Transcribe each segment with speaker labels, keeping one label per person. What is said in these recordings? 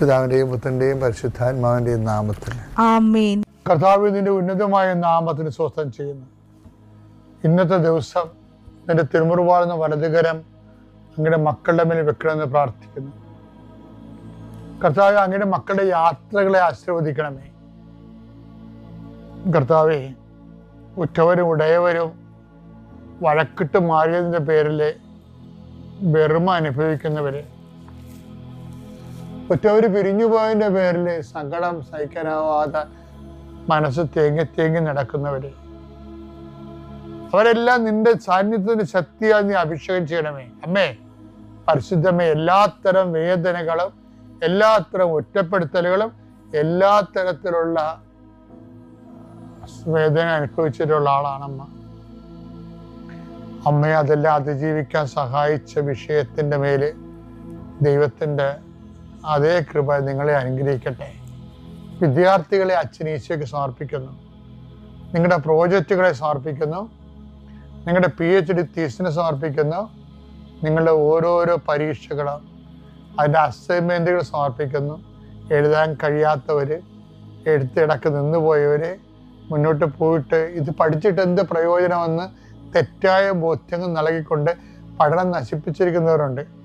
Speaker 1: പിതാവിന്റെയും പുത്രന്റെയും പരിശുദ്ധാത്മാവിന്റെയും നാമത്തിൽ.
Speaker 2: ആമേൻ.
Speaker 1: കർത്താവ് നിന്റെ ഉന്നതമായ നാമത്തിന് സ്വസ്ഥം ചെയ്യുന്നു. ഇന്നത്തെ ദിവസം നിന്റെ തിരുമുറുവാളുന്ന വലതുകരം അങ്ങയുടെ മക്കളുടെ മേൽ വെക്കണമെന്ന് പ്രാർത്ഥിക്കുന്നു. കർത്താവ് അങ്ങയുടെ മക്കളുടെ യാത്രകളെ ആശീർവദിക്കണമേ. കർത്താവെ ഉറ്റവരും ഉടയവരും വഴക്കിട്ട് മാറിയതിന്റെ പേരിൽ വെറുമ അനുഭവിക്കുന്നവരെ ഒറ്റവർ പിരിഞ്ഞു പോയതിന്റെ പേരിൽ സങ്കടം സഹിക്കാനാവാതെ മനസ്സ് തേങ്ങി തേങ്ങി നടക്കുന്നവര്. അവരെല്ലാം നിന്റെ സാന്നിധ്യത്തിന് ശക്തിയാൽ നീ അഭിഷേകം ചെയ്യണമേ. അമ്മേ പരിശുദ്ധമേ എല്ലാത്തരം വേദനകളും എല്ലാത്തരം ഒറ്റപ്പെടുത്തലുകളും എല്ലാ തരത്തിലുള്ള വേദന അനുഭവിച്ചിട്ടുള്ള ആളാണമ്മ. അമ്മ അമ്മയെ അതെല്ലാം അതിജീവിക്കാൻ സഹായിച്ച വിഷയത്തിന്റെ മേൽ ദൈവത്തിന്റെ അതേ കൃപ നിങ്ങളെ അനുഗ്രഹിക്കട്ടെ. വിദ്യാർത്ഥികളെ അച്ഛനീശയ്ക്ക് സമർപ്പിക്കുന്നു. നിങ്ങളുടെ പ്രോജക്റ്റുകളെ സമർപ്പിക്കുന്നു. നിങ്ങളുടെ പി എച്ച് ഡി തീസിന് സമർപ്പിക്കുന്നു. നിങ്ങളുടെ ഓരോരോ പരീക്ഷകളും അതിന്റെ അസൈൻമെന്റുകൾ സമർപ്പിക്കുന്നു. എഴുതാൻ കഴിയാത്തവർ എഴുത്തിടക്ക് നിന്നുപോയവർ മുന്നോട്ട് പോയിട്ട് ഇത് പഠിച്ചിട്ട് എന്ത് പ്രയോജനമെന്ന് തെറ്റായ ബോധ്യങ്ങൾ നൽകിക്കൊണ്ട് പഠനം നശിപ്പിച്ചിരിക്കുന്നവരുണ്ട്.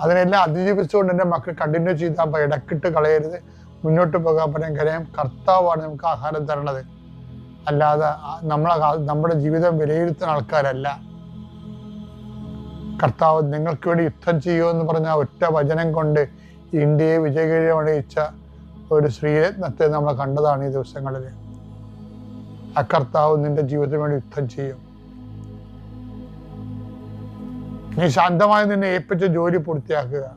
Speaker 1: അതിനെല്ലാം അതിജീവിച്ചുകൊണ്ട് എന്റെ മക്കൾ കണ്ടിന്യൂ ചെയ്താൽ മതി. ഇടക്കിട്ട് കളയരുത്. മുന്നോട്ട് പോകാൻ പറയാൻ കാര്യം. കർത്താവാണ് നമുക്ക് ആഹാരം തരണത്. അല്ലാതെ നമ്മളെ നമ്മുടെ ജീവിതം വിലയിരുത്തുന്ന ആൾക്കാരല്ല. കർത്താവ് നിങ്ങൾക്ക് വേണ്ടി യുദ്ധം ചെയ്യുമെന്ന് പറഞ്ഞ ഒറ്റ വചനം കൊണ്ട് ഇന്ത്യയെ വിജയകരമണിയിച്ച ഒരു ശ്രീരത്നത്തെ നമ്മൾ കണ്ടതാണ് ഈ ദിവസങ്ങളിൽ ആ കർത്താവ് നിന്റെ ജീവിതത്തിന് വേണ്ടി യുദ്ധം ചെയ്യും. നീ ശാന്തമായി നിന്നെ ഏൽപ്പിച്ച ജോലി പൂർത്തിയാക്കുക.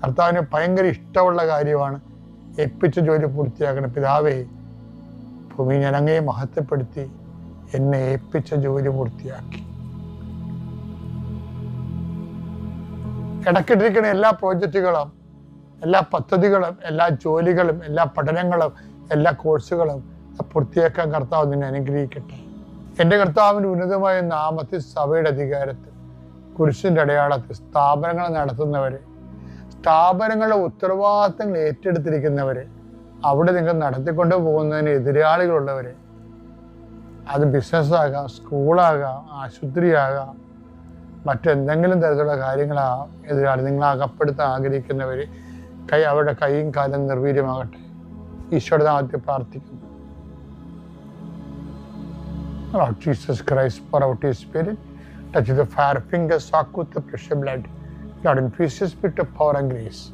Speaker 1: കർത്താവിന് ഭയങ്കര ഇഷ്ടമുള്ള കാര്യമാണ് ഏൽപ്പിച്ച ജോലി പൂർത്തിയാക്കണം. പിതാവേ ഭൂമി ഞനങ്ങയെ മഹത്വപ്പെടുത്തി എന്നെ ഏൽപ്പിച്ച ജോലി പൂർത്തിയാക്കി. ഇടക്കിട്ടിരിക്കുന്ന എല്ലാ പ്രോജക്റ്റുകളും എല്ലാ പദ്ധതികളും എല്ലാ ജോലികളും എല്ലാ പഠനങ്ങളും എല്ലാ കോഴ്സുകളും പൂർത്തിയാക്കാൻ കർത്താവ് നിന്നെ അനുഗ്രഹിക്കട്ടെ. എന്റെ കർത്താവിന്റെ ഉന്നതമായ നാമത്തിൽ സഭയുടെ അധികാരത്തിൽ കുരിശിന്റെ അടയാളത്തിൽ സ്ഥാപനങ്ങൾ നടത്തുന്നവർ സ്ഥാപനങ്ങളുടെ ഉത്തരവാദിത്തങ്ങൾ ഏറ്റെടുത്തിരിക്കുന്നവർ അവിടെ നിങ്ങൾ നടത്തിക്കൊണ്ട് പോകുന്നതിന് എതിരാളികളുള്ളവർ അത് ബിസിനസ്സാകാം സ്കൂളാകാം ആശുപത്രിയാകാം മറ്റെന്തെങ്കിലും തരത്തിലുള്ള കാര്യങ്ങളാകാം എതിരാളി നിങ്ങൾ അകപ്പെടുത്താൻ ആഗ്രഹിക്കുന്നവർ കൈ അവരുടെ കൈയും കാലം നിർവീര്യമാകട്ടെ. ഈശോയുടെ നാമത്തിൽ പ്രാർത്ഥിക്കുന്നു. Lord Jesus Christ, pour touch the fire fingers, soak with the precious blood. Lord, increase His spirit of power and grace.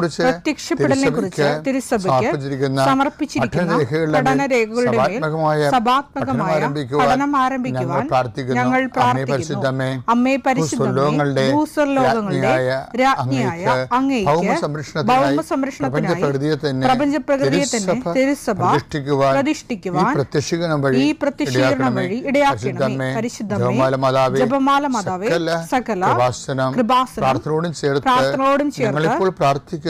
Speaker 1: കുറിച്ച്
Speaker 2: പ്രത്യക്ഷപ്പെടലിനെ കുറിച്ച് തിരുസഭയ്ക്ക്
Speaker 1: സമർപ്പിച്ചിരിക്കുന്ന സഭാത്മകമായ പഠനം ആരംഭിക്കുവാൻ ഞങ്ങൾ പ്രാർത്ഥിക്കുന്നു. അമ്മേ രാജ്ഞിയായ അങ്ങേക്ക് തന്നെ തിരുസഭ പ്രതിഷ്ഠിക്കുവാൻ ഈ പ്രത്യക്ഷീകരണം വഴി ഇടയാക്കണമേ.
Speaker 2: പരിശുദ്ധമേ
Speaker 1: ജപമാല മാതാവേ, സകല കൃപാസനം പ്രാർത്ഥനയോടും ചേർത്ത്
Speaker 2: പ്രാർത്ഥനയോടും ചേർത്ത്
Speaker 1: ഞങ്ങളിപ്പോൾ പ്രാർത്ഥിക്കുന്ന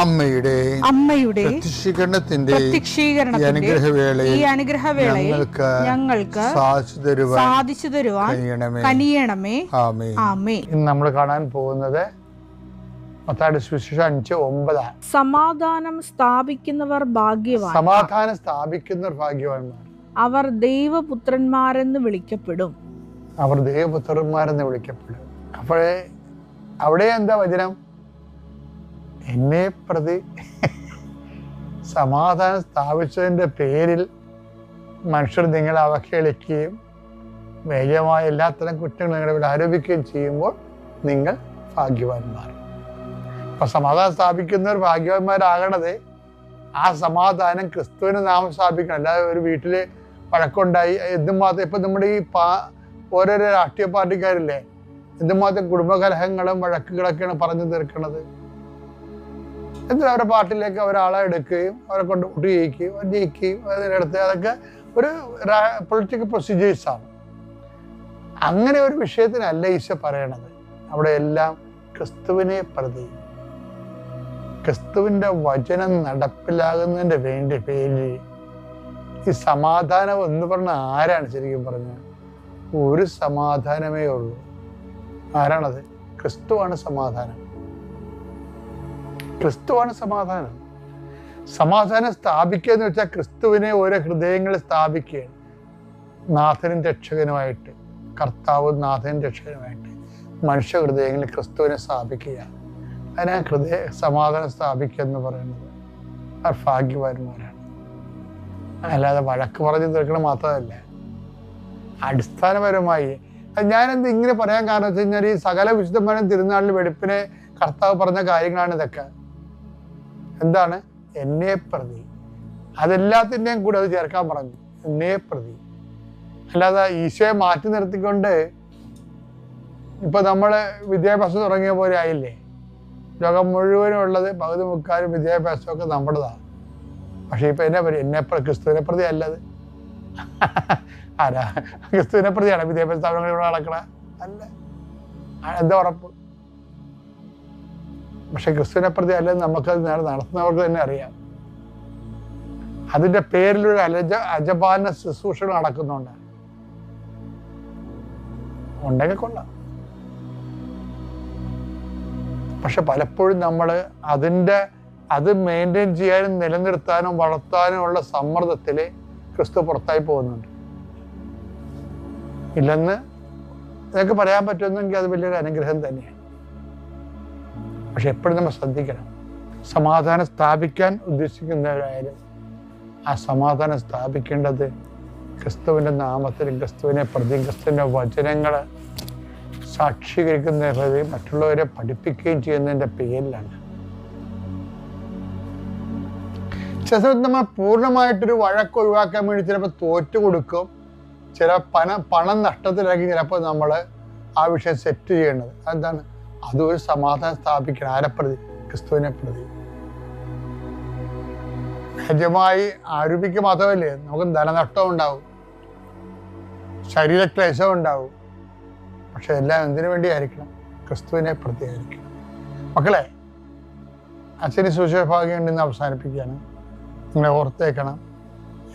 Speaker 1: അമ്മയുടെ
Speaker 2: അമ്മയുടെ
Speaker 1: പ്രത്യക്ഷീകരണത്തിന്റെ അനുഗ്രഹവേളയിൽ
Speaker 2: ഈ അനുഗ്രഹവേളയിൽ
Speaker 1: ഞങ്ങൾക്ക്
Speaker 2: ഞങ്ങൾക്ക്
Speaker 1: സാധിച്ചു തരുവാൻ
Speaker 2: സാധിച്ചു തരുവാൻ കനിയണമേ.
Speaker 1: ആമേ
Speaker 2: ആമേ
Speaker 1: ഇന്ന് നമ്മൾ കാണാൻ പോകുന്നത് അഞ്ച് ഒമ്പതാണ്
Speaker 2: സമാധാനം സ്ഥാപിക്കുന്നവർ ഭാഗ്യവാൻ
Speaker 1: സമാധാനം സ്ഥാപിക്കുന്നവർ ഭാഗ്യവാന്മാർ.
Speaker 2: അവർ ദൈവപുത്രന്മാരെന്ന് വിളിക്കപ്പെടും.
Speaker 1: അവർ ദൈവപുത്രന്മാരെന്ന് വിളിക്കപ്പെടും. അപ്പോഴേ അവിടെ എന്താ വചനം? എന്നെ പ്രതി സമാധാനം സ്ഥാപിച്ചതിന്റെ പേരിൽ മനുഷ്യർ നിങ്ങളെ അവഹേളിക്കുകയും വേഗമായ എല്ലാത്തരം കുറ്റങ്ങൾ നിങ്ങളുടെ ഇവിടെ ആരോപിക്കുകയും ചെയ്യുമ്പോൾ നിങ്ങൾ ഭാഗ്യവാന്മാർ. അപ്പൊ സമാധാനം സ്ഥാപിക്കുന്നവർ ഭാഗ്യവാന്മാരാകണത് ആ സമാധാനം ക്രിസ്തുവിന് നാമം സ്ഥാപിക്കണം. അല്ലാതെ ഒരു വീട്ടിൽ വഴക്കുണ്ടായി. എന്തുമാത്രം ഇപ്പൊ നമ്മുടെ ഈ പാ ഓരോരോ രാഷ്ട്രീയ പാർട്ടിക്കാരില്ലേ? എന്തുമാത്രം കുടുംബകലഹങ്ങളും വഴക്കുകളൊക്കെയാണ് പറഞ്ഞു തീർക്കുന്നത് എന്നിട്ട് അവരുടെ പാർട്ടിയിലേക്ക് ഒരാളെ എടുക്കുകയും അവരെ കൊണ്ട് വോട്ട് ചെയ്യിക്കുകയും അവർ ജയിക്കുകയും അതിനടുത്ത് അതൊക്കെ ഒരു പൊളിറ്റിക്കൽ പ്രൊസീജിയേഴ്സാണ് അങ്ങനെ ഒരു വിഷയത്തിനല്ല ഈശോ പറയണത്. അവിടെ എല്ലാം ക്രിസ്തുവിനെ പ്രതി ക്രിസ്തുവിന്റെ വചനം നടപ്പിലാകുന്നതിന്റെ വേണ്ടി പേരിൽ ഈ സമാധാനം എന്ന് പറഞ്ഞ ആരാണ് ശരിക്കും പറഞ്ഞത് ഒരു സമാധാനമേ ഉള്ളൂ. ആരാണത്? ക്രിസ്തുവാണ് സമാധാനം. ക്രിസ്തുവാണ് സമാധാനം. സമാധാനം സ്ഥാപിക്കുക എന്ന് വെച്ചാൽ ക്രിസ്തുവിനെ ഓരോ ഹൃദയങ്ങളിൽ സ്ഥാപിക്കുകയാണ്. നാഥനും രക്ഷകനുമായിട്ട് കർത്താവും നാഥനും രക്ഷകനുമായിട്ട് മനുഷ്യ ഹൃദയങ്ങളിൽ ക്രിസ്തുവിനെ സ്ഥാപിക്കുക അതിനാ ഹൃദയ സമാധാനം സ്ഥാപിക്കുക എന്ന് പറയുന്നത്. അവർ ഭാഗ്യവാന്മാരാണ്. അല്ലാതെ വഴക്ക് പറഞ്ഞു തീർക്കണം മാത്രമല്ല. അടിസ്ഥാനപരമായി ഞാനെന്ത് ഇങ്ങനെ പറയാൻ കാരണം വെച്ച് കഴിഞ്ഞാൽ ഈ സകല വിശുദ്ധമായ തിരുനാളിൽ വെളുപ്പിനെ കർത്താവ് പറഞ്ഞ കാര്യങ്ങളാണ് ഇതൊക്കെ. എന്താണ്? എന്നെ പ്രതി. അതെല്ലാത്തിന്റെയും കൂടെ അത് ചേർക്കാൻ പറഞ്ഞു. എന്നെ പ്രതി. അല്ലാതെ ഈശോയെ മാറ്റി നിർത്തിക്കൊണ്ട് ഇപ്പൊ നമ്മൾ വിദ്യാഭ്യാസം തുടങ്ങിയ പോലെ ആയില്ലേ? ലോകം മുഴുവനും ഉള്ളത് പകുതി മുക്കാലും വിദ്യാഭ്യാസമൊക്കെ നമ്മുടേതാണ് പക്ഷെ ഇപ്പൊ എന്നെ പറയും എന്നെ ക്രിസ്തുവിനെ പ്രതി അല്ലത് ആരാ? ക്രിസ്തുവിനെ പ്രതിയാണ് വിദ്യാഭ്യാസ സ്ഥാപനങ്ങൾ ഇവിടെ നടക്കണ? അല്ല. എന്താ ഉറപ്പ്? പക്ഷെ ക്രിസ്തുവിനെ പ്രതി അല്ലെന്ന് നമുക്കത് നേരെ നടത്തുന്നവർക്ക് തന്നെ അറിയാം. അതിന്റെ പേരിലൊരു അലജ അജപാന ശുശ്രൂഷകൾ നടക്കുന്നുണ്ട്. ഉണ്ടെങ്കിൽ കൊള്ളാം. പക്ഷെ പലപ്പോഴും നമ്മൾ അതിന്റെ അത് മെയിന്റെയിൻ ചെയ്യാനും നിലനിർത്താനും വളർത്താനും ഉള്ള സമ്മർദ്ദത്തിൽ ക്രിസ്തു പുറത്തായി പോകുന്നുണ്ട്. ഇല്ലെന്ന് നിങ്ങൾക്ക് പറയാൻ പറ്റുമെന്നെങ്കിൽ അത് വലിയൊരു അനുഗ്രഹം തന്നെയാണ്. പക്ഷെ എപ്പോഴും നമ്മൾ ശ്രദ്ധിക്കണം. സമാധാനം സ്ഥാപിക്കാൻ ഉദ്ദേശിക്കുന്നവരായാലും ആ സമാധാനം സ്ഥാപിക്കേണ്ടത് ക്രിസ്തുവിന്റെ നാമത്തിൽ ക്രിസ്തുവിനെ പ്രതി ക്രിസ്തുവിന്റെ വചനങ്ങൾ സാക്ഷീകരിക്കുന്നവരെ മറ്റുള്ളവരെ പഠിപ്പിക്കുകയും ചെയ്യുന്നതിന്റെ പേരിലാണ്. ചില സമയത്ത് നമ്മൾ പൂർണമായിട്ടൊരു വഴക്ക് ഒഴിവാക്കാൻ വേണ്ടി ചിലപ്പോൾ തോറ്റു കൊടുക്കും. ചില പണ പണം നഷ്ടത്തിലാക്കി ചിലപ്പോൾ നമ്മൾ ആ വിഷയം സെറ്റ് ചെയ്യേണ്ടത്. അതെന്താണ്? അതൊരു സമാധാനം സ്ഥാപിക്കണം ആരെ പ്രതി ക്രിസ്തുവിനെ പ്രതി. നിജമായി ആരോപിക്കുക മാത്രമല്ലേ? നമുക്ക് ധനനഷ്ടം ഉണ്ടാവും. ശരീരക്ലേശം ഉണ്ടാവും. പക്ഷെ എല്ലാം എന്തിനു വേണ്ടിയായിരിക്കണം? ക്രിസ്തുവിനെ പ്രതി ആയിരിക്കണം മക്കളെ അച്ഛന് സുശഭാഗ്യം ഉണ്ടെന്ന് അവസാനിപ്പിക്കുകയാണ്. നിങ്ങളെ ഓർത്തേക്കണം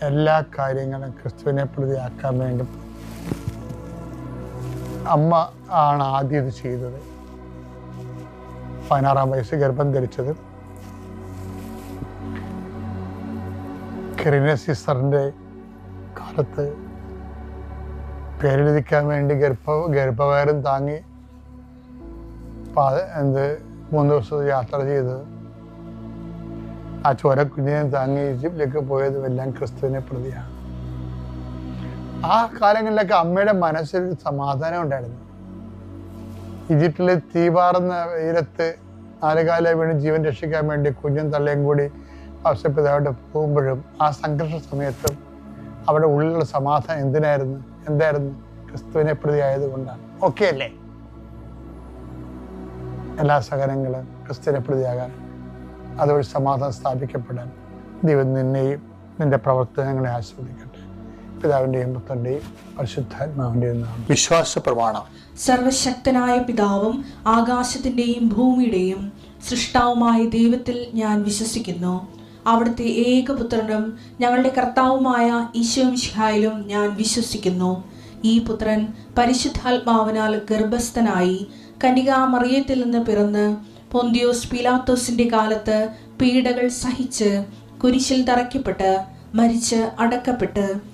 Speaker 1: എല്ലാ കാര്യങ്ങളും ക്രിസ്തുവിനെ പ്രതിയാക്കാൻ വേണ്ടി. അമ്മ ആണ് ആദ്യം ഇത് ചെയ്തത്. പതിനാറാം വയസ്സ് ഗർഭം ധരിച്ചത്. കെറിന സിസ്റ്ററിന്റെ കാലത്ത് പേരെഴുതിക്കാൻ വേണ്ടി ഗർഭ ഗർഭവയറും താങ്ങി എന്ത് മൂന്ന് ദിവസം യാത്ര ചെയ്തത് ആ ചോര കുഞ്ഞിനെ താങ്ങി ഈജിപ്തിലേക്ക് പോയതും എല്ലാം ക്രിസ്തുവിനെ പ്രതിയാണ്. ആ കാലങ്ങളിലൊക്കെ അമ്മയുടെ മനസ്സിൽ സമാധാനം ഉണ്ടായിരുന്നു. ഈജിപ്തിലെ തീപാറുന്ന തീരത്ത് നാലുകാലെ വീണ് ജീവൻ രക്ഷിക്കാൻ വേണ്ടി കുഞ്ഞും തള്ളയും കൂടി ആവശ്യപ്പെട്ട് പോകുമ്പോഴും ആ സംഘർഷ സമയത്തും അവിടെ ഉള്ളിലുള്ള സമാധാനം എന്തിനായിരുന്നു? എന്തായിരുന്നു? ക്രിസ്തുവിനെ പ്രതി ആയതുകൊണ്ടാണ് ഓക്കെ അല്ലേ? എല്ലാ സഹനങ്ങളും ക്രിസ്തുവിനെ പ്രതിയാകാൻ അതുവഴി സമാധാനം സ്ഥാപിക്കപ്പെടാൻ ദൈവം നിന്നെയും നിന്റെ പ്രവർത്തനങ്ങളെ ആസ്വദിക്കട്ടെ പിതാവിന്റെയും പുത്രന്റെയും പരിശുദ്ധാത്മാവിന്റെയും നാമം. വിശ്വാസ പ്രമാണം
Speaker 3: സർവശക്തനായ പിതാവും ആകാശത്തിന്റെയും ഭൂമിയുടെയും സൃഷ്ടാവുമായ ദൈവത്തിൽ ഞാൻ വിശ്വസിക്കുന്നു. അവിടുത്തെ ഏകപുത്രനും ഞങ്ങളുടെ കർത്താവുമായ ഈശോമിഷിഹായിലും ഞാൻ വിശ്വസിക്കുന്നു. ഈ പുത്രൻ പരിശുദ്ധാത്മാവിനാൽ ഗർഭസ്ഥനായി കനികാമറിയത്തിൽ നിന്ന് പിറന്ന് പൊന്തിയോസ് പിലാത്തോസിന്റെ കാലത്ത് പീഡകൾ സഹിച്ച് കുരിശിൽ തറയ്ക്കപ്പെട്ട് മരിച്ച് അടക്കപ്പെട്ട്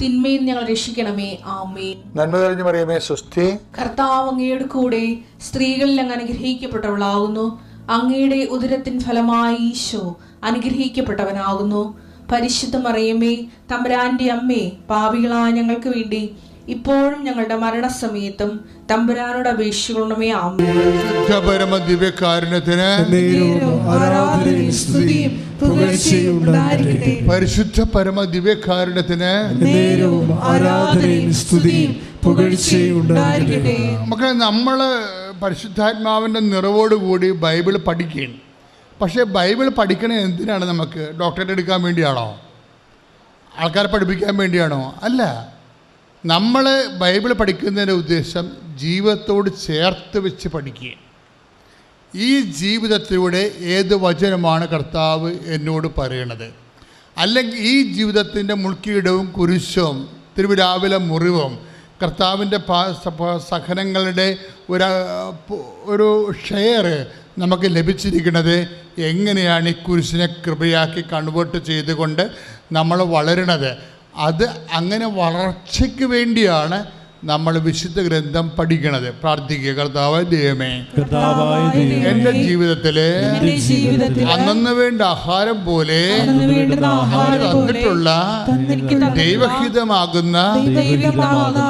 Speaker 3: തിന്മയിൽ ഞങ്ങൾ രക്ഷിക്കണമേ. ആമേ
Speaker 4: നന്മ തെളിഞ്ഞു പറയുമേ സുസ്ഥി
Speaker 3: കർത്താവ് അങ്ങയുടെ കൂടെ സ്ത്രീകളിൽ അങ്ങ് അനുഗ്രഹിക്കപ്പെട്ടവളാകുന്നു. അങ്ങയുടെ ഉദരത്തിൻ ഫലമായി ഈശോ അനുഗ്രഹിക്കപ്പെട്ടവനാകുന്നു. പരിശുദ്ധ മറിയമ്മേ തമ്പുരാന്റെ അമ്മേ പാവികളായ ഞങ്ങൾക്ക് വേണ്ടി ഇപ്പോഴും ഞങ്ങളുടെ മരണസമയത്തും തമ്പുരാനോട് അപേക്ഷിക്കണമേ ആമേ
Speaker 4: പരമ ദിവ്യകാരുണ്യത്തിന്
Speaker 5: നേരവും ആരാധനയും സ്തുതിയും പുകഴ്ചയും ഉണ്ടായിരിക്കട്ടെ
Speaker 4: പരിശുദ്ധ പരമ ദിവ്യകാരുണ്യത്തിന്
Speaker 5: നേരവും ആരാധനയും സ്തുതിയും പുകഴ്ചയും ഉണ്ടായിരിക്കട്ടെ
Speaker 4: നമുക്ക് നമ്മൾ പരിശുദ്ധാത്മാവിന്റെ നിറവോടുകൂടി ബൈബിൾ പഠിക്കുകയാണ്. പക്ഷേ ബൈബിൾ പഠിക്കണേ എന്തിനാണ് നമുക്ക് ഡോക്ടറേറ്റ് എടുക്കാൻ വേണ്ടിയാണോ? ആൾക്കാരെ പഠിപ്പിക്കാൻ വേണ്ടിയാണോ? അല്ല. നമ്മൾ ബൈബിൾ പഠിക്കുന്നതിന്റെ ഉദ്ദേശം ജീവിതത്തോട് ചേർത്ത് വെച്ച് പഠിക്കുക. ഈ ജീവിതത്തിലൂടെ ഏത് വചനമാണ് കർത്താവ് എന്നോട് പറയണത്? അല്ലെങ്കിൽ ഈ ജീവിതത്തിന്റെ മുൾക്കിയിടവും കുരിശും തിരുവിരാവിലെ മുറിവും കർത്താവിന്റെ സഹനങ്ങളുടെ ഒരു ഒരു ഷെയർ നമുക്ക് ലഭിച്ചിരിക്കുന്നത് എങ്ങനെയാണ് ഈ കുരിശിനെ കൃപയാക്കി കൺവേർട്ട് ചെയ്തുകൊണ്ട് നമ്മൾ വളരണത്? അത് അങ്ങനെ വളർച്ചയ്ക്ക് വേണ്ടിയാണ് നമ്മൾ വിശുദ്ധ ഗ്രന്ഥം പഠിക്കണത്. പ്രാർത്ഥിക്കുക കർത്താവ് ദൈവമേ എന്റെ ജീവിതത്തിലെ
Speaker 3: എന്റെ ജീവിതത്തിൽ
Speaker 4: അന്നു വേണ്ട ആഹാരം പോലെ തന്നിട്ടുള്ള ദൈവഹിതമാകുന്ന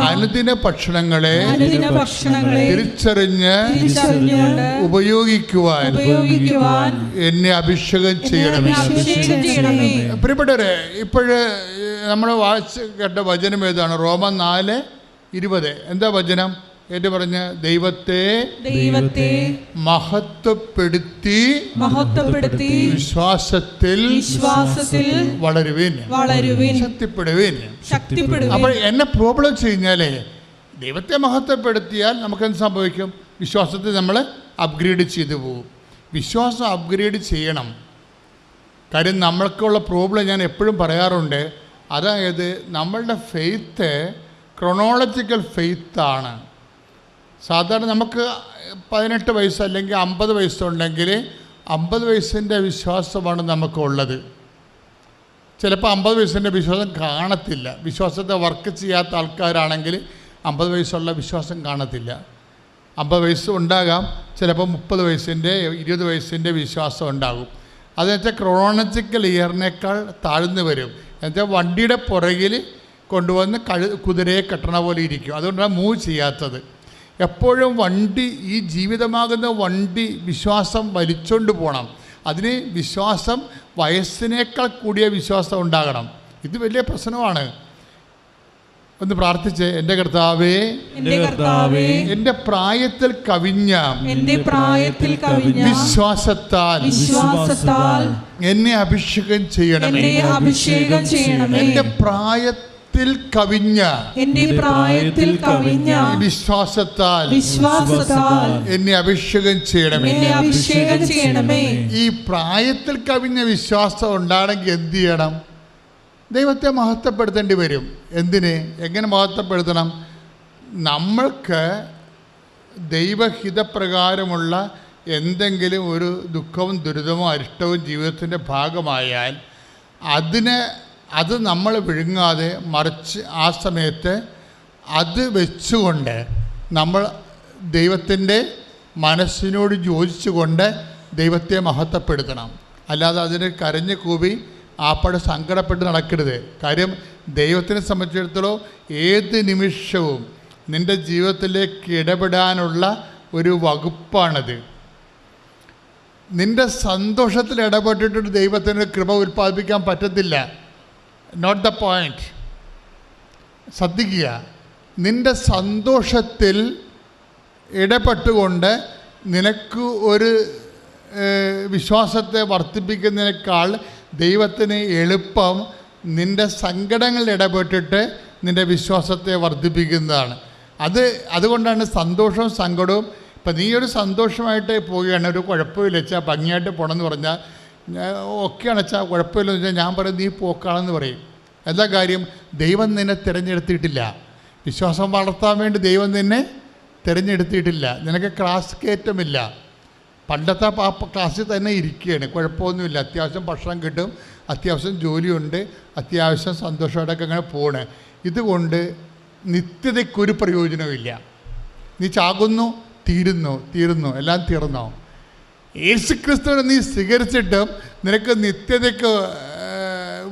Speaker 4: അനുദിന ഭക്ഷണങ്ങളെ തിരിച്ചറിഞ്ഞ് ഉപയോഗിക്കുവാൻ എന്നെ അഭിഷേകം ചെയ്യണമേ.
Speaker 3: അഭിഷേകം ചെയ്യണമേ.
Speaker 4: പ്രിയപ്പെട്ടവരെ ഇപ്പോഴ് നമ്മൾ വായിച്ച് കേട്ട വചനം ഏതാണ്? റോമൻ നാല് ഇരുപത്. എന്താ വചനം? ഏറ്റു പറഞ്ഞ്? ദൈവത്തെ
Speaker 3: ദൈവത്തെ
Speaker 4: മഹത്വപ്പെടുത്തി
Speaker 3: മഹത്വപ്പെടുത്തി
Speaker 4: വിശ്വാസത്തിൽ
Speaker 3: വിശ്വാസത്തിൽ
Speaker 4: വളരുവേൻ.
Speaker 3: വളരുവിൻ.
Speaker 4: ശക്തിപ്പെടുവേൻ.
Speaker 3: ശക്തിപ്പെടുവിൻ.
Speaker 4: അപ്പോൾ എന്നെ പ്രോബ്ലം ചെയ്യുന്നാലേ ദൈവത്തെ മഹത്വപ്പെടുത്തിയാൽ നമുക്ക് നമുക്കെന്ത് സംഭവിക്കും? വിശ്വാസത്തെ നമ്മൾ അപ്ഗ്രേഡ് ചെയ്തു പോകും വിശ്വാസം അപ്ഗ്രേഡ് ചെയ്യണം. കാര്യം നമ്മൾക്കുള്ള പ്രോബ്ലം ഞാൻ എപ്പോഴും പറയാറുണ്ട്. അതായത് നമ്മളുടെ ഫെയ്ത്ത് ക്രൊണോളജിക്കൽ ഫെയ്ത്താണ് സാധാരണ നമുക്ക് പതിനെട്ട് വയസ്സ് അല്ലെങ്കിൽ അമ്പത് വയസ്സുണ്ടെങ്കിൽ അമ്പത് വയസ്സിന്റെ വിശ്വാസമാണ് നമുക്കുള്ളത്. ചിലപ്പോൾ അമ്പത് വയസ്സിന്റെ വിശ്വാസം കാണത്തില്ല. വിശ്വാസത്തെ വർക്ക് ചെയ്യാത്ത ആൾക്കാരാണെങ്കിൽ അമ്പത് വയസ്സുള്ള വിശ്വാസം കാണത്തില്ല. അമ്പത് വയസ്സ് ഉണ്ടാകാം ചിലപ്പോൾ മുപ്പത് വയസ്സിന്റെ ഇരുപത് വയസ്സിന്റെ വിശ്വാസം ഉണ്ടാകും. അതെന്ന് വെച്ചാൽ ക്രോണോളജിക്കൽ ഇയറിനേക്കാൾ താഴ്ന്നു വരും. എന്നുവെച്ചാൽ വണ്ടിയുടെ പുറകിൽ കൊണ്ടുവന്ന് കഴു കുതിരയെ കെട്ടണ പോലെ ഇരിക്കും. അതുകൊണ്ടാണ് മൂവ് ചെയ്യാത്തത്. എപ്പോഴും വണ്ടി ഈ ജീവിതമാകുന്ന വണ്ടി വിശ്വാസം വലിച്ചുകൊണ്ട് പോകണം അതിന് വിശ്വാസം വയസ്സിനേക്കാൾ കൂടിയ വിശ്വാസം ഉണ്ടാകണം. ഇത് വലിയ പ്രശ്നമാണ്. ഒന്ന് പ്രാർത്ഥിച്ച്
Speaker 3: എന്റെ കർത്താവേ
Speaker 4: എന്റെ പ്രായത്തിൽ കവിഞ്ഞ
Speaker 3: എന്റെ പ്രായത്തിൽ കവിഞ്ഞ
Speaker 4: വിശ്വാസത്താൽ
Speaker 3: വിശ്വാസത്താൽ
Speaker 4: എന്നെ അഭിഷേകം ചെയ്യണമേ.
Speaker 3: അഭിഷേകം ചെയ്യണമേ.
Speaker 4: എന്റെ പ്രായത്തിൽ കവിഞ്ഞ
Speaker 3: എന്റെ പ്രായത്തിൽ കവിഞ്ഞ
Speaker 4: വിശ്വാസത്താൽ
Speaker 3: വിശ്വാസത്താൽ
Speaker 4: എന്നെ അഭിഷേകം ചെയ്യണമേ.
Speaker 3: എന്നെ അഭിഷേകം ചെയ്യണമേ.
Speaker 4: ഈ പ്രായത്തിൽ കവിഞ്ഞ വിശ്വാസം ഉണ്ടാണെങ്കിൽ എന്ത് ചെയ്യണം? ദൈവത്തെ മഹത്വപ്പെടുത്തേണ്ടി വരും. എന്തിന്? എങ്ങനെ മഹത്വപ്പെടുത്തണം? നമ്മൾക്ക് ദൈവഹിതപ്രകാരമുള്ള എന്തെങ്കിലും ഒരു ദുഃഖവും ദുരിതമോ അരിഷ്ടവും ജീവിതത്തിന്റെ ഭാഗമായാൽ അതിനെ അത് നമ്മൾ വിഴുങ്ങാതെ മറിച്ച് ആ സമയത്ത് അത് വെച്ചുകൊണ്ട് നമ്മൾ ദൈവത്തിന്റെ മനസ്സിനോട് യോജിച്ചുകൊണ്ട് ദൈവത്തെ മഹത്വപ്പെടുത്തണം. അല്ലാതെ അതിന് കരഞ്ഞ് കൂവി ആപ്പടെ സങ്കടപ്പെട്ട് നടക്കരുത്. കാര്യം ദൈവത്തിനെ സംബന്ധിച്ചിടത്തോളം ഏത് നിമിഷവും നിന്റെ ജീവിതത്തിലേക്ക് ഇടപെടാനുള്ള ഒരു വകുപ്പാണത്. നിന്റെ സന്തോഷത്തിൽ ഇടപെട്ടിട്ട് ദൈവത്തിന് കൃപ ഉൽപ്പാദിപ്പിക്കാൻ പറ്റത്തില്ല. നോട്ട് ദ പോയിന്റ് ശ്രദ്ധിക്കുക. നിന്റെ സന്തോഷത്തിൽ ഇടപെട്ടുകൊണ്ട് നിനക്ക് ഒരു വിശ്വാസത്തെ വർദ്ധിപ്പിക്കുന്നതിനേക്കാൾ ദൈവത്തിന് എളുപ്പം നിന്റെ സങ്കടങ്ങളിൽ ഇടപെട്ടിട്ട് നിന്റെ വിശ്വാസത്തെ വർദ്ധിപ്പിക്കുന്നതാണ്. അത് അതുകൊണ്ടാണ് സന്തോഷവും സങ്കടവും. ഇപ്പം നീ ഒരു സന്തോഷമായിട്ട് പോവുകയാണ് ഒരു കുഴപ്പമില്ല വെച്ചാൽ ഭംഗിയായിട്ട് പോകണമെന്ന് പറഞ്ഞാൽ ഒക്കെയാണ് വെച്ചാൽ കുഴപ്പമില്ലെന്ന് വെച്ചാൽ ഞാൻ പറയും നീ പോക്കാണെന്ന് പറയും. എന്താ കാര്യം? ദൈവം നിന്നെ തിരഞ്ഞെടുത്തിട്ടില്ല. വിശ്വാസം വളർത്താൻ വേണ്ടി ദൈവം നിന്നെ തിരഞ്ഞെടുത്തിട്ടില്ല. നിനക്ക് ക്ലാസ് കയറ്റമില്ല. പണ്ടത്തെ ആ ക്ലാസ്സിൽ തന്നെ ഇരിക്കുകയാണ്. കുഴപ്പമൊന്നുമില്ല. അത്യാവശ്യം ഭക്ഷണം കിട്ടും അത്യാവശ്യം ജോലിയുണ്ട് അത്യാവശ്യം സന്തോഷമായിട്ടൊക്കെ അങ്ങനെ പോണ്. ഇതുകൊണ്ട് നിത്യതയ്ക്കൊരു പ്രയോജനമില്ല നീ ചാകുന്നു തീരുന്നു തീരുന്നു എല്ലാം തീർന്നോ? യേശു ക്രിസ്തുവിനെ നീ സ്വീകരിച്ചിട്ടും നിനക്ക് നിത്യതയ്ക്ക്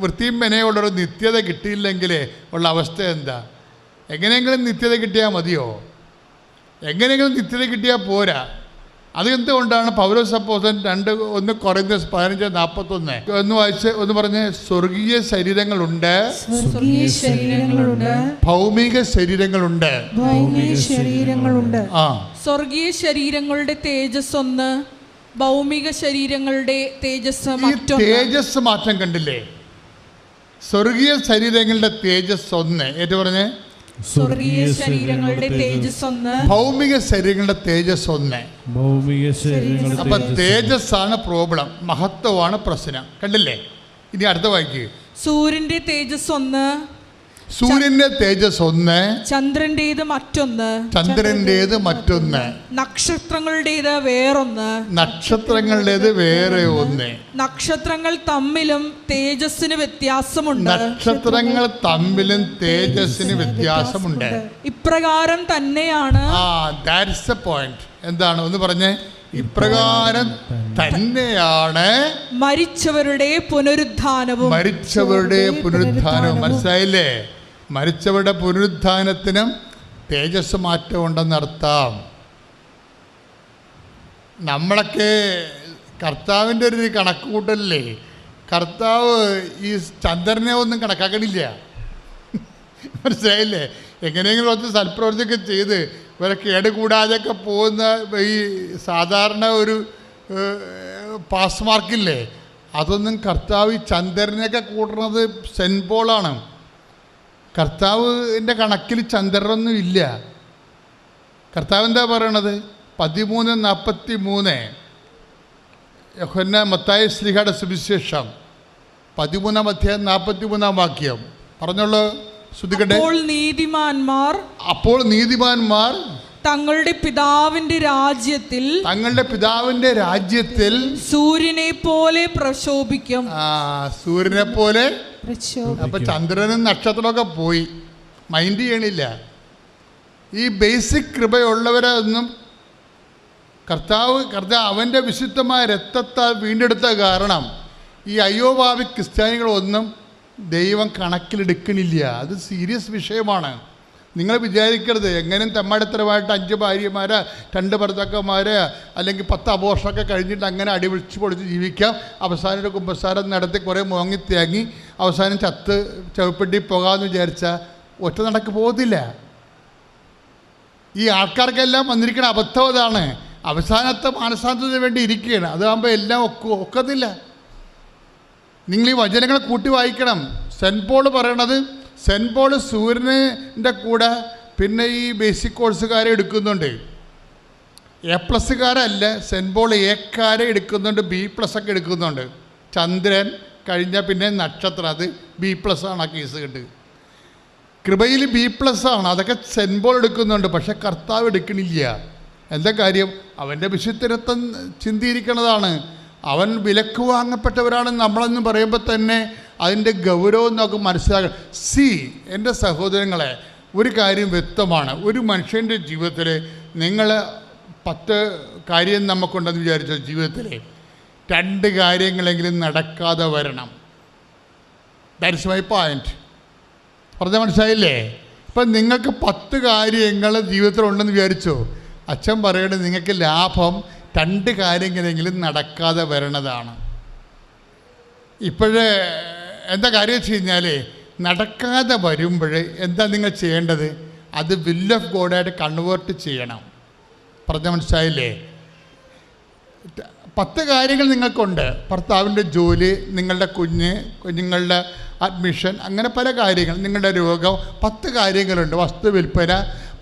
Speaker 4: വൃത്തിയും മെനയുള്ളൊരു നിത്യത കിട്ടിയില്ലെങ്കിൽ ഉള്ള അവസ്ഥ എന്താ? എങ്ങനെയെങ്കിലും നിത്യത കിട്ടിയാൽ മതിയോ? എങ്ങനെയെങ്കിലും നിത്യത കിട്ടിയാൽ പോരാ. അത് എന്തുകൊണ്ടാണ് പൗലോസ് അപ്പോസൻ രണ്ട് ഒന്ന് കുറഞ്ഞ പതിനഞ്ച് നാൽപ്പത്തൊന്ന് ഒന്ന് വായിച്ച് ഒന്ന് പറഞ്ഞ് സ്വർഗീയ ശരീരങ്ങളുണ്ട്. ഭൗമിക ശരീരങ്ങളുണ്ട്.
Speaker 2: ശരീരങ്ങളുണ്ട്.
Speaker 4: ആ.
Speaker 3: സ്വർഗീയ ശരീരങ്ങളുടെ തേജസ് ഒന്ന് ഭൗമിക ശരീരങ്ങളുടെ തേജസ്
Speaker 4: തേജസ് മാറ്റം കണ്ടില്ലേ? സ്വർഗീയ ശരീരങ്ങളുടെ തേജസ് ഒന്ന് ഏറ്റു പറഞ്ഞ്?
Speaker 3: സ്വർഗീയ ശരീരങ്ങളുടെ തേജസ് ഒന്ന്
Speaker 4: ഭൗമിക ശരീരങ്ങളുടെ തേജസ് ഒന്ന്
Speaker 5: ഭൗമിക ശരീരങ്ങളുടെ
Speaker 4: അപ്പൊ
Speaker 5: തേജസ്
Speaker 4: ആണ് പ്രോബ്ലം മഹത്വമാണ് പ്രശ്നം. കണ്ടില്ലേ? ഇനി അടുത്ത വായിക്കുക
Speaker 3: സൂര്യന്റെ തേജസ് ഒന്ന്
Speaker 4: സൂര്യന്റെ തേജസ് ഒന്ന്
Speaker 3: ചന്ദ്രന്റേത് മറ്റൊന്ന്
Speaker 4: ചന്ദ്രന്റേത് മറ്റൊന്ന്.
Speaker 3: നക്ഷത്രങ്ങളുടേത് വേറൊന്ന്
Speaker 4: നക്ഷത്രങ്ങളുടേത് വേറെ ഒന്ന്.
Speaker 3: നക്ഷത്രങ്ങൾ തമ്മിലും തേജസ്സിന് വ്യത്യാസമുണ്ട്.
Speaker 4: നക്ഷത്രങ്ങൾ തമ്മിലും തേജസ്സിന് വ്യത്യാസമുണ്ട്.
Speaker 3: ഇപ്രകാരം തന്നെയാണ്.
Speaker 4: ആ ദാറ്റ്സ് എ പോയിന്റ് എന്താണ്? ഒന്ന് പറഞ്ഞേ. ഇപ്രകാരം തന്നെയാണ്
Speaker 3: മരിച്ചവരുടെ പുനരുദ്ധാനവും.
Speaker 4: മരിച്ചവരുടെ പുനരുദ്ധാനവും. മനസ്സിലായില്ലേ? മരിച്ചവരുടെ പുനരുദ്ധാനത്തിനും തേജസ് മാറ്റം ഉണ്ടെന്നർത്ഥം നമ്മളൊക്കെ കർത്താവിന്റെ ഒരു കണക്ക് കൂട്ടല്ലേ കർത്താവ് ഈ ചന്ദ്രനെ ഒന്നും കണക്കാക്കണില്ല. മനസ്സിലായില്ലേ? എങ്ങനെയെങ്കിലും കുറച്ച് സൽപ്രവൃത്തിയൊക്കെ ചെയ്ത് ഇവരെ കേടുകൂടാതെയൊക്കെ പോകുന്ന ഈ സാധാരണ ഒരു പാസ് മാർക്കില്ലേ? അതൊന്നും കർത്താവ് ഈ ചന്ദ്രനെയൊക്കെ കൂട്ടുന്നത് സെൻപോളാണ് പോളാണ്. കർത്താവിന്റെ കണക്കിൽ ചന്ദ്രനൊന്നും ഇല്ല കർത്താവ് എന്താ പറയണത്? പതിമൂന്ന് നാൽപ്പത്തി മൂന്ന് യഹോന്ന മത്തായ ശ്രീഹയുടെ സുവിശേഷം. പതിമൂന്നാം അധ്യായം നാൽപ്പത്തി മൂന്നാം വാക്യം. പറഞ്ഞോളൂ ശ്രുതികട്ടെ
Speaker 3: അപ്പോൾ നീതിമാന്മാർ
Speaker 4: അപ്പോൾ നീതിമാന്മാർ
Speaker 3: തങ്ങളുടെ പിതാവിന്റെ രാജ്യത്തിൽ
Speaker 4: തങ്ങളുടെ പിതാവിന്റെ രാജ്യത്തിൽ
Speaker 3: സൂര്യനെ പോലെ പ്രശോഭിക്കും.
Speaker 4: ആ, സൂര്യനെ പോലെ അപ്പൊ ചന്ദ്രനും നക്ഷത്രമൊക്കെ പോയി. മൈൻഡ് ചെയ്യണില്ല. ഈ ബേസിക് കൃപയുള്ളവരെ ഒന്നും കർത്താവ് കർത്താവ് അവന്റെ വിശുദ്ധമായ രക്തത്താൽ വീണ്ടെടുത്ത കാരണം ഈ അയ്യോഭാവി ക്രിസ്ത്യാനികളൊന്നും ദൈവം കണക്കിലെടുക്കണില്ല. അത് സീരിയസ് വിഷയമാണ്. നിങ്ങൾ വിചാരിക്കരുത്. എങ്ങനെയും തെമ്മടത്തരമായിട്ട് അഞ്ച് ഭാര്യമാര് രണ്ട് ഭർത്താക്കന്മാര് അല്ലെങ്കിൽ പത്ത് അബോഷമൊക്കെ കഴിഞ്ഞിട്ട് അങ്ങനെ അടിപൊളിച്ച് പൊളിച്ച് ജീവിക്കാം. അവസാനം ഒരു കുമ്പസാരം നടത്തി കുറേ മുങ്ങി തേങ്ങി അവസാനം ചത്ത് ചവിപ്പെട്ടി പോകാമെന്ന് വിചാരിച്ചാൽ ഒറ്റ നടക്ക് പോകത്തില്ല. ഈ ആൾക്കാർക്കെല്ലാം വന്നിരിക്കുന്ന അബദ്ധം അതാണ്. അവസാനത്തെ മാനസാന്തത്തിന് വേണ്ടി ഇരിക്കുകയാണ്. അതാകുമ്പോൾ എല്ലാം ഒക്ക ഒക്കത്തില്ല നിങ്ങൾ ഈ വചനങ്ങൾ കൂട്ടി വായിക്കണം. സെന്റ് പോൾ പറയണത് സെന്റ് പോൾ സൂര്യന്റെ കൂടെ പിന്നെ ഈ ബേസിക് കോഴ്സുകാരെ എടുക്കുന്നുണ്ട്. എ പ്ലസ്സുകാരല്ല സെന്റ് പോൾ എക്കാരെ എടുക്കുന്നുണ്ട് ബി പ്ലസ് ഒക്കെ എടുക്കുന്നുണ്ട്. ചന്ദ്രൻ കഴിഞ്ഞാൽ പിന്നെ നക്ഷത്രം അത് ബി പ്ലസ് ആണ് ആ കേസ് കണ്ട്. കൃപയിൽ ബി പ്ലസ് ആണ് അതൊക്കെ സെന്റ് പോൾ എടുക്കുന്നുണ്ട് പക്ഷെ കർത്താവ് എടുക്കണില്ല. എന്താ കാര്യം? അവന്റെ വിശുദ്ധരത്വം ചിന്തിയിരിക്കണതാണ്. അവൻ വിലക്ക് വാങ്ങപ്പെട്ടവരാണെന്ന് നമ്മളെന്ന് പറയുമ്പോൾ തന്നെ അതിന്റെ ഗൗരവം നമുക്ക് മനസ്സിലാക്കണം സി എന്റെ സഹോദരങ്ങളെ ഒരു കാര്യം വ്യക്തമാണ്. ഒരു മനുഷ്യന്റെ ജീവിതത്തിൽ നിങ്ങൾ പത്ത് കാര്യം നമുക്കുണ്ടെന്ന് വിചാരിച്ച ജീവിതത്തിൽ രണ്ട് കാര്യങ്ങളെങ്കിലും നടക്കാതെ വരണം. ദാറ്റ്സ് മൈ പോയിന്റ് പറഞ്ഞ മനസ്സിലായില്ലേ? ഇപ്പം നിങ്ങൾക്ക് പത്ത് കാര്യങ്ങൾ ജീവിതത്തിലുണ്ടെന്ന് വിചാരിച്ചോ? അച്ഛൻ പറയണത് നിങ്ങൾക്ക് ലാഭം രണ്ട് കാര്യങ്ങളെങ്കിലും നടക്കാതെ വരണതാണ്. ഇപ്പോഴേ എന്താ കാര്യം വെച്ച് കഴിഞ്ഞാൽ നടക്കാതെ വരുമ്പോൾ എന്താ നിങ്ങൾ ചെയ്യേണ്ടത്? അത് വിൽ ഓഫ് ഗോഡായിട്ട് കൺവേർട്ട് ചെയ്യണം. പറഞ്ഞ മനസ്സിലായില്ലേ? പത്ത് കാര്യങ്ങൾ നിങ്ങൾക്കുണ്ട്. ഭർത്താവിന്റെ ജോലി നിങ്ങളുടെ കുഞ്ഞ് കുഞ്ഞുങ്ങളുടെ അഡ്മിഷൻ അങ്ങനെ പല കാര്യങ്ങൾ നിങ്ങളുടെ രോഗം പത്ത് കാര്യങ്ങളുണ്ട്. വസ്തു വിൽപ്പന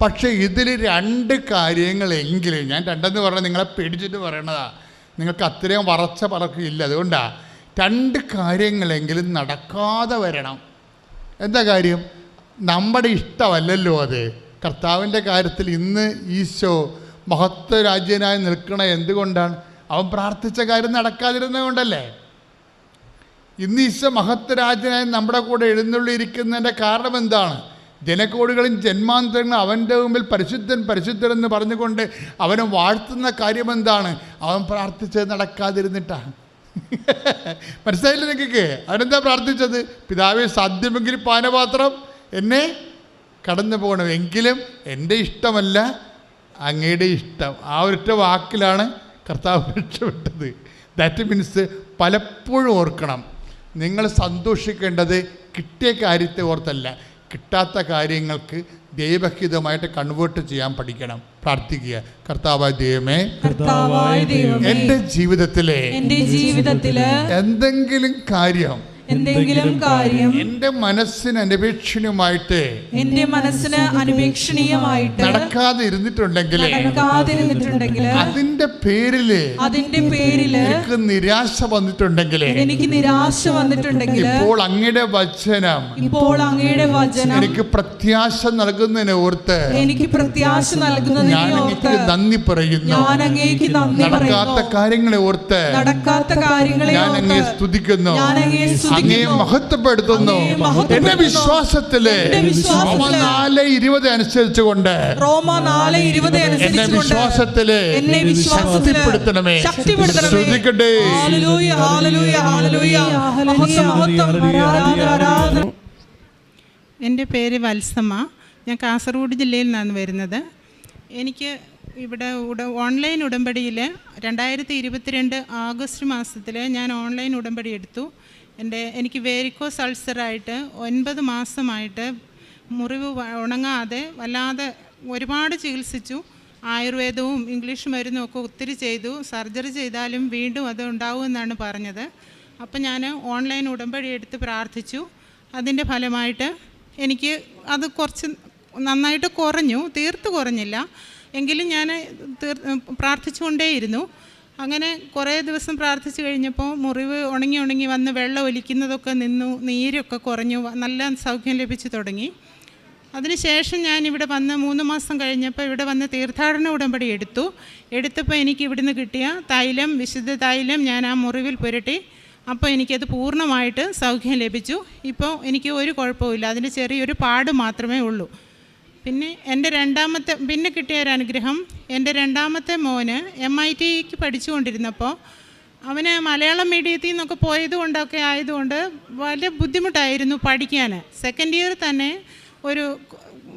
Speaker 4: പക്ഷേ ഇതിൽ രണ്ട് കാര്യങ്ങളെങ്കിലും ഞാൻ രണ്ടെന്ന് പറഞ്ഞാൽ നിങ്ങളെ പേടിച്ചിട്ട് പറയണതാ. നിങ്ങൾക്ക് അത്രയും വറച്ച പറക്കില്ല അതുകൊണ്ടാണ് രണ്ട് കാര്യങ്ങളെങ്കിലും നടക്കാതെ വരണം. എന്താ കാര്യം? നമ്മുടെ ഇഷ്ടമല്ലല്ലോ അത്. കർത്താവിന്റെ കാര്യത്തിൽ ഇന്ന് ഈശോ മഹത്വ രാജ്യനായി നിൽക്കണ എന്തുകൊണ്ടാണ്? അവൻ പ്രാർത്ഥിച്ച കാര്യം നടക്കാതിരുന്നതുകൊണ്ടല്ലേ? ഇന്ന് ഈശോ മഹത്വരാജനായി നമ്മുടെ കൂടെ എഴുന്നള്ളിയിരിക്കുന്നതിന്റെ കാരണം എന്താണ്? ജനകോടികളും ജന്മാന്തരങ്ങളും അവന്റെ മുമ്പിൽ പരിശുദ്ധൻ എന്ന് പറഞ്ഞുകൊണ്ട് അവനെ വാഴ്ത്തുന്ന കാര്യം എന്താണ് അവൻ പ്രാർത്ഥിച്ചത് നടക്കാതിരുന്നിട്ടാണ്. മനസ്സിലായില്ല നിങ്ങൾക്ക് അവനെന്താ പ്രാർത്ഥിച്ചത്? പിതാവെ സാധ്യമെങ്കിൽ പാനപാത്രം എന്നെ കടന്നു പോകണം. എങ്കിലും എന്റെ ഇഷ്ടമല്ല അങ്ങയുടെ ഇഷ്ടം. ആ ഒരൊറ്റ വാക്കിലാണ് കർത്താവ് രക്ഷപ്പെട്ടത്. ദാറ്റ് മീൻസ് പലപ്പോഴും ഓർക്കണം. നിങ്ങൾ സന്തോഷിക്കേണ്ടത് കിട്ടിയ കാര്യത്തെ ഓർത്തല്ല. കിട്ടാത്ത കാര്യങ്ങൾക്ക് ദൈവഹിതമായിട്ട് കൺവേർട്ട് ചെയ്യാൻ പഠിക്കണം. പ്രാർത്ഥിക്കുക. കർത്താവായ ദൈവമേ
Speaker 2: എന്റെ ജീവിതത്തിൽ
Speaker 4: എന്തെങ്കിലും കാര്യം
Speaker 2: എന്തെങ്കിലും കാര്യം
Speaker 4: എന്റെ മനസ്സിന് അനുപേക്ഷണീയമായിട്ട്
Speaker 2: എന്റെ മനസ്സിന് അനുപേക്ഷണീയമായിട്ട്
Speaker 4: നടക്കാതെ ഇരുന്നിട്ടുണ്ടെങ്കിൽ
Speaker 2: നടക്കാതിരുന്നിട്ടുണ്ടെങ്കിൽ
Speaker 4: അതിന്റെ പേരിൽ
Speaker 2: അതിന്റെ പേരിൽ
Speaker 4: എനിക്ക് നിരാശ വന്നിട്ടുണ്ടെങ്കിൽ
Speaker 2: എനിക്ക് നിരാശ വന്നിട്ടുണ്ടെങ്കിൽ
Speaker 4: ഇപ്പോൾ അങ്ങയുടെ വചനം
Speaker 2: ഇപ്പോൾ അങ്ങയുടെ വചനം
Speaker 4: എനിക്ക് പ്രത്യാശ നൽകുന്നതിനെ ഓർത്ത്
Speaker 2: എനിക്ക് പ്രത്യാശ നൽകുന്നതിനെ
Speaker 4: ഞാൻ അങ്ങേക്ക് നന്ദി പറയുന്നു.
Speaker 2: ഞാൻ അങ്ങേക്ക് നന്ദി
Speaker 4: നടക്കാത്ത കാര്യങ്ങളെ ഓർത്ത്
Speaker 2: നടക്കാത്ത കാര്യങ്ങളെ
Speaker 4: ഞാൻ അങ്ങേ സ്തുതിക്കുന്നു.
Speaker 2: ഞാൻ അങ്ങയെ സ്തുതിക്കുന്നു.
Speaker 4: അങ്ങയെ മഹത്വപ്പെടുത്തുന്നു. എന്റെ
Speaker 2: വിശ്വാസത്തിൽ
Speaker 4: റോമ നാല് ഇരുപത് അനുസരിച്ചുകൊണ്ട്
Speaker 2: റോമ നാല് ഇരുപത്
Speaker 4: എന്നെ
Speaker 2: അനുസരിച്ചുകൊണ്ട് വിശ്വാസത്തിൽ
Speaker 4: ശക്തിപ്പെടുത്തണമേ. ശ്രദ്ധിക്കട്ടെ.
Speaker 6: എന്റെ പേര് വത്സമ്മ. ഞാൻ കാസർഗോഡ് ജില്ലയിൽ നിന്നാണ് വരുന്നത്. എനിക്ക് ഇവിടെ ഉട ഓൺലൈൻ ഉടമ്പടിയിൽ രണ്ടായിരത്തി ഇരുപത്തിരണ്ട് ആഗസ്റ്റ് മാസത്തിൽ ഞാൻ ഓൺലൈൻ ഉടമ്പടി എടുത്തു. എന്റെ എനിക്ക് വേരിക്കോസ് അൾസറായിട്ട് ഒൻപത് മാസമായിട്ട് മുറിവ് ഉണങ്ങാതെ വല്ലാതെ ഒരുപാട് ചികിത്സിച്ചു. ആയുർവേദവും ഇംഗ്ലീഷ് മരുന്നും ഒക്കെ ഒത്തിരി ചെയ്തു. സർജറി ചെയ്താലും വീണ്ടും അത് ഉണ്ടാവുമെന്നാണ് പറഞ്ഞത്. അപ്പം ഞാൻ ഓൺലൈൻ ഉടമ്പടി എടുത്ത് പ്രാർത്ഥിച്ചു. അതിന്റെ ഫലമായിട്ട് എനിക്ക് അത് കുറച്ച് നന്നായിട്ട് കുറഞ്ഞു. തീർത്ത് കുറഞ്ഞില്ല. എങ്കിലും ഞാൻ തീർ പ്രാർത്ഥിച്ചുകൊണ്ടേയിരുന്നു. അങ്ങനെ കുറേ ദിവസം പ്രാർത്ഥിച്ചു കഴിഞ്ഞപ്പോൾ മുറിവ് ഉണങ്ങി ഉണങ്ങി വന്ന് വെള്ളം ഒലിക്കുന്നതൊക്കെ നിന്നു നീരൊക്കെ കുറഞ്ഞു നല്ല സൗഖ്യം ലഭിച്ചു തുടങ്ങി. അതിനുശേഷം ഞാൻ ഇവിടെ വന്ന് മൂന്ന് മാസം കഴിഞ്ഞപ്പോൾ ഇവിടെ വന്ന് തീർത്ഥാടന ഉടമ്പടി എടുത്തു. എടുത്തപ്പോൾ എനിക്ക് ഇവിടുന്ന് കിട്ടിയ തൈലം വിശുദ്ധ തൈലം ഞാൻ ആ മുറിവിൽ പുരട്ടി. അപ്പോൾ എനിക്കത് പൂർണമായിട്ട് സൗഖ്യം ലഭിച്ചു. ഇപ്പോൾ എനിക്ക് ഒരു കുഴപ്പമില്ല അതിന്റെ ചെറിയൊരു പാട് മാത്രമേ ഉള്ളൂ. പിന്നെ എന്റെ രണ്ടാമത്തെ പിന്നെ കിട്ടിയ ഒരു അനുഗ്രഹം എന്റെ രണ്ടാമത്തെ മോന് എം ഐ ടിക്ക് പഠിച്ചുകൊണ്ടിരുന്നപ്പോൾ അവന് മലയാളം മീഡിയത്തിൽ നിന്നൊക്കെ പോയതുകൊണ്ടൊക്കെ ആയതുകൊണ്ട് വളരെ ബുദ്ധിമുട്ടായിരുന്നു പഠിക്കാൻ. സെക്കൻഡ് ഇയർ തന്നെ ഒരു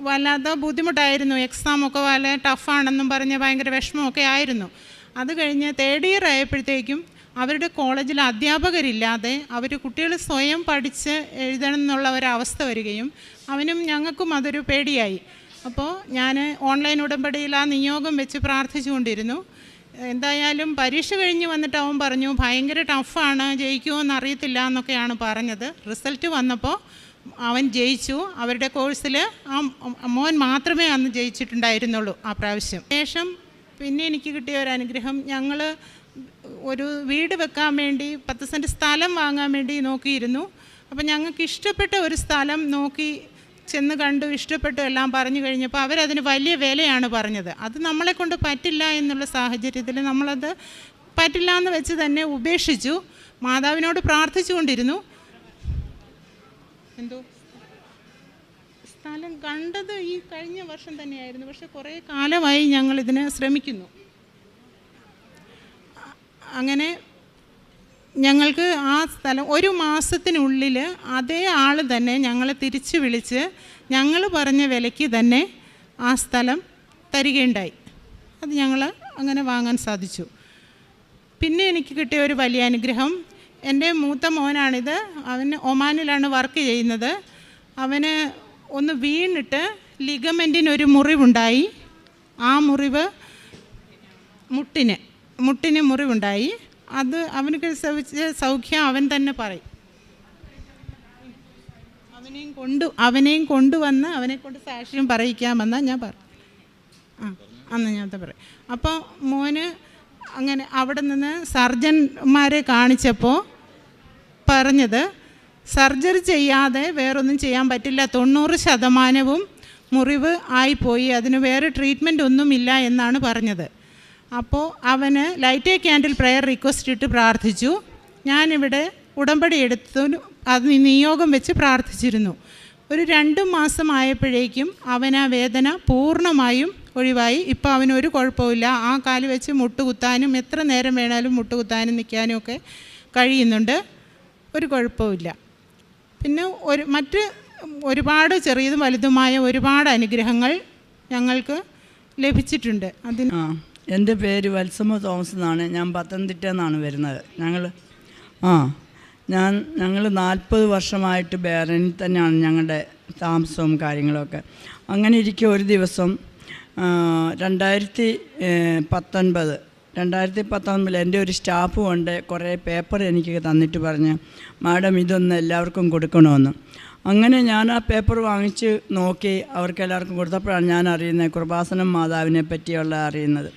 Speaker 6: വല്ലാത്ത ബുദ്ധിമുട്ടായിരുന്നു. എക്സാമൊക്കെ വളരെ ടഫാണെന്നും പറഞ്ഞ് ഭയങ്കര വിഷമമൊക്കെ ആയിരുന്നു. അത് കഴിഞ്ഞ് തേർഡ് ഇയർ ആയപ്പോഴത്തേക്കും അവരുടെ കോളേജിൽ അധ്യാപകരില്ലാതെ അവർ കുട്ടികൾ സ്വയം പഠിച്ച് എഴുതണം എന്നുള്ള ഒരവസ്ഥ വരികയും അവനും ഞങ്ങൾക്കും അതൊരു പേടിയായി. അപ്പോൾ ഞാൻ ഓൺലൈൻ ഉടമ്പടിയിൽ ആ നിയോഗം വെച്ച് പ്രാർത്ഥിച്ചുകൊണ്ടിരുന്നു. എന്തായാലും പരീക്ഷ കഴിഞ്ഞ് വന്നിട്ട് അവൻ പറഞ്ഞു ഭയങ്കര ടഫാണ് ജയിക്കുമോ എന്നറിയത്തില്ല എന്നൊക്കെയാണ് പറഞ്ഞത്. റിസൾട്ട് വന്നപ്പോൾ അവൻ ജയിച്ചു. അവരുടെ കോഴ്സിൽ ആ മോൻ മാത്രമേ അന്ന് ജയിച്ചിട്ടുണ്ടായിരുന്നുള്ളൂ ആ പ്രാവശ്യം. ശേഷം പിന്നെ എനിക്ക് കിട്ടിയ ഒരു അനുഗ്രഹം ഞങ്ങൾ ഒരു വീട് വെക്കാൻ വേണ്ടി പത്ത് സെന്റ് സ്ഥലം വാങ്ങാൻ വേണ്ടി നോക്കിയിരുന്നു. അപ്പം ഞങ്ങൾക്ക് ഇഷ്ടപ്പെട്ട ഒരു സ്ഥലം നോക്കി ചെന്ന് കണ്ടു ഇഷ്ടപ്പെട്ടു എല്ലാം പറഞ്ഞു കഴിഞ്ഞപ്പോൾ അവരതിന് വലിയ വിലയാണ് പറഞ്ഞത്. അത് നമ്മളെ കൊണ്ട് പറ്റില്ല എന്നുള്ള സാഹചര്യത്തിൽ നമ്മളത് പറ്റില്ല എന്ന് വെച്ച് തന്നെ ഉപേക്ഷിച്ചു. മാതാവിനോട് പ്രാർത്ഥിച്ചുകൊണ്ടിരുന്നു. എന്തോ? സ്ഥലം കണ്ടത് ഈ കഴിഞ്ഞ വർഷം തന്നെയായിരുന്നു. പക്ഷെ കുറേ കാലമായി ഞങ്ങൾ ഇതിന് ശ്രമിക്കുന്നു. അങ്ങനെ ഞങ്ങൾക്ക് ആ സ്ഥലം ഒരു മാസത്തിനുള്ളിൽ അതേ ആൾ തന്നെ ഞങ്ങളെ തിരിച്ചു വിളിച്ച് ഞങ്ങൾ പറഞ്ഞ വിലയ്ക്ക് തന്നെ ആ സ്ഥലം തരികയുണ്ടായി. അത് ഞങ്ങൾ അങ്ങനെ വാങ്ങാൻ സാധിച്ചു. പിന്നെ എനിക്ക് കിട്ടിയ ഒരു വലിയ അനുഗ്രഹം എന്റെ മൂത്ത മോനാണിത്. അവന് ഒമാനിലാണ് വർക്ക് ചെയ്യുന്നത്. അവന് ഒന്ന് വീണിട്ട് ലിഗമെന്റിനൊരു മുറിവുണ്ടായി. ആ മുറിവ് മുട്ടിന് മുട്ടിന് മുറിവുണ്ടായി. അത് അവനക്ക് സൗഖ്യം അവൻ തന്നെ പറയും. അവനെയും കൊണ്ട് അവനെയും കൊണ്ടുവന്ന് അവനെ കൊണ്ട് സാക്ഷ്യം പറയിക്കാമെന്നാണ് ഞാൻ പറഞ്ഞു അന്ന് ഞാൻ പറയും. അപ്പോൾ മോന് അങ്ങനെ അവിടെ നിന്ന് സർജന്മാരെ കാണിച്ചപ്പോൾ പറഞ്ഞത് സർജറി ചെയ്യാതെ വേറൊന്നും ചെയ്യാൻ പറ്റില്ല. തൊണ്ണൂറ് ശതമാനവും മുറിവ് ആയിപ്പോയി അതിന് വേറെ ട്രീറ്റ്മെന്റ് ഒന്നുമില്ല എന്നാണ് പറഞ്ഞത്. അപ്പോൾ അവന് light a candle prayer request ഇട്ട് പ്രാർത്ഥിച്ചു. ഞാനിവിടെ ഉടമ്പടി എടുത്തു. അത് നിയോഗം വെച്ച് പ്രാർത്ഥിച്ചിരുന്നു. ഒരു രണ്ട് മാസമായപ്പോഴേക്കും അവൻ ആ വേദന പൂർണമായും ഒഴിവായി. ഇപ്പോൾ അവനൊരു കുഴപ്പമില്ല ആ കാൽ വെച്ച് മുട്ടുകുത്താനും എത്ര നേരം വേണാലും മുട്ടുകുത്താനും നിൽക്കാനും ഒക്കെ കഴിയുന്നുണ്ട്. ഒരു കുഴപ്പമില്ല പിന്നെ ഒരു മറ്റ് ഒരുപാട് ചെറിയതും വലുതുമായ ഒരുപാട് അനുഗ്രഹങ്ങൾ ഞങ്ങൾക്ക് ലഭിച്ചിട്ടുണ്ട്. അതിന്
Speaker 7: എന്റെ പേര് വത്സമ തോമസ് എന്നാണ്. ഞാൻ പത്തനംതിട്ട നിന്നാണ് വരുന്നത്. ഞങ്ങൾ ആ ഞാൻ ഞങ്ങൾ നാൽപ്പത് വർഷമായിട്ട് ബേറനിൽ തന്നെയാണ് ഞങ്ങളുടെ താമസവും കാര്യങ്ങളൊക്കെ. അങ്ങനെ ഇരിക്കെ ഒരു ദിവസം രണ്ടായിരത്തി പത്തൊൻപത് രണ്ടായിരത്തി പത്തൊൻപതിൽ എന്റെ ഒരു സ്റ്റാഫ് കൊണ്ട് കുറേ പേപ്പർ എനിക്ക് തന്നിട്ട് പറഞ്ഞ് മാഡം ഇതൊന്ന് എല്ലാവർക്കും കൊടുക്കണമെന്ന്. അങ്ങനെ ഞാൻ ആ പേപ്പർ വാങ്ങിച്ച് നോക്കി അവർക്ക് എല്ലാവർക്കും കൊടുത്തപ്പോഴാണ് ഞാൻ അറിയുന്നത് കൃപാസനം മാതാവിനെ പറ്റിയുള്ള അറിയുന്നത്.